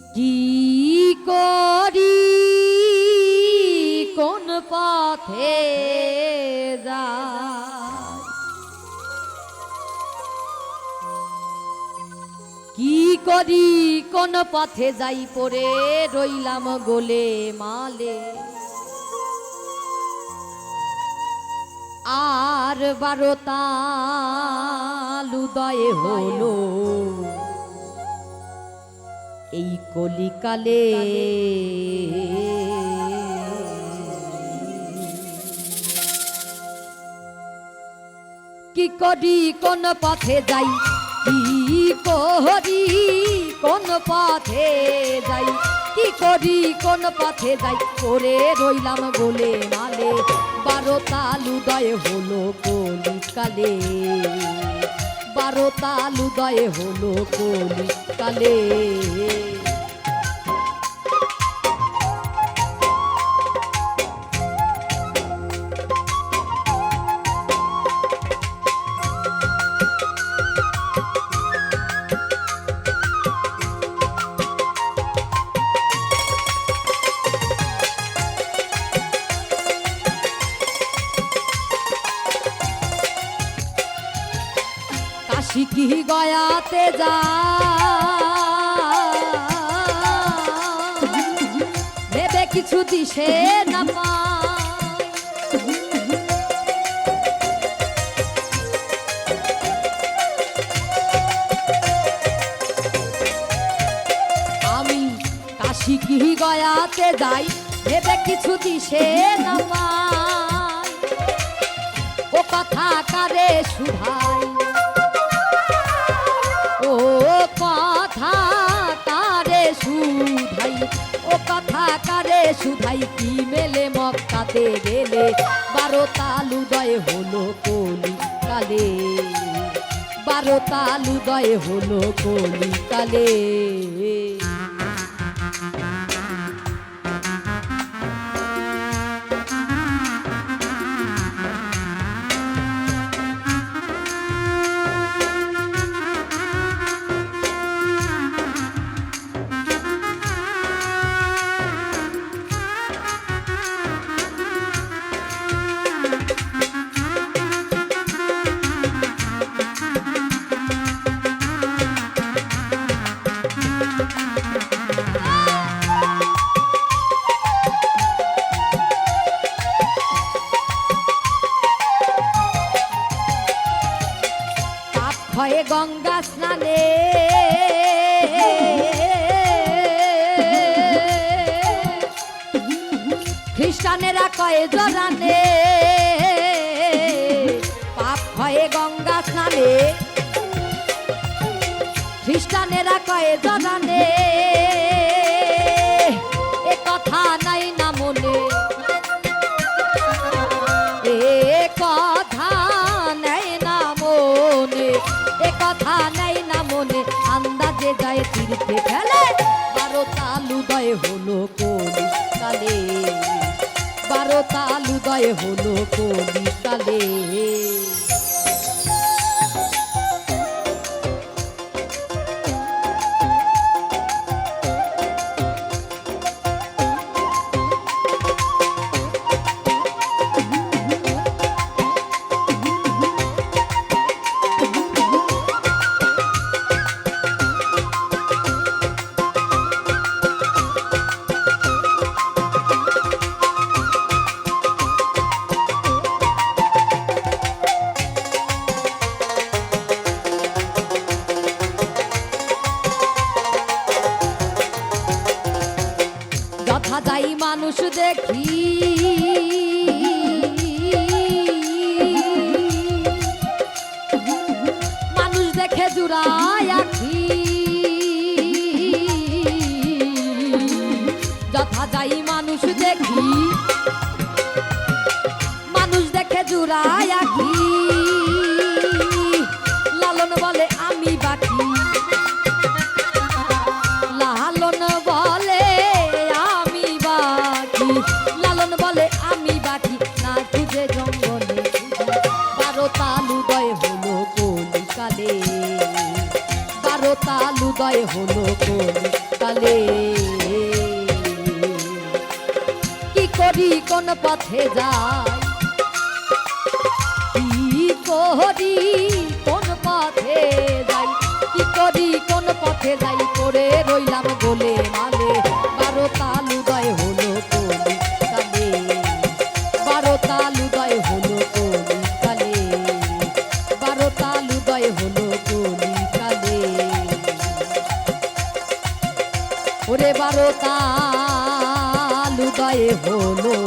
কি করি? কোন পথে যাই? কি করি? কোন পথে যাই? পরে রইলাম গোলে মালে। আর বারোতা উদয় হলো। এই কলিকালে কি করি, কোন পথে যাই? কি করি, কোন পথে যাই? কি করি, কোন পথে যাই? করে রইলাম বলে মালে, বারো তাল উদয় হলো কলিকালে। বারো তাল উদয় হলো কলিকালে। কাশি কি গয়াতে যা ভেবে কিছু দিশে না পায়। আমি কাশি কি গয়াতে যাই ভেবে কিছু দিশে না পায়। ও কথা কারে শুধাই কথা কারে? সুধাই কি মেলে? মক্কাতে গেলে বারো তালুদয় হলো কলি কালে বারো তালুদয় হলো কলি কালে গঙ্গা স্নানে। খ্রিস্টানেরা কয়ে জরানে। পাপ হয়ে গঙ্গা স্নানে। খ্রিস্টানেরা কয়ে জরানে। কালে বারো তাল উদয় হলো কালে যাই মানুষ দেখি। মানুষ দেখে জুড়ায় কোন পথে যাই কি করি, কোন পথে যাই? কি করি, কোন পথে যাই? করে রইলাম বলে মালে। বারো তাল উদয় হলো কলি কালে বারো তাল উদয় হলো কলি কালে বারো তাল উদয় হলো কলি কালে ওরে বারো তাল উদয় হলো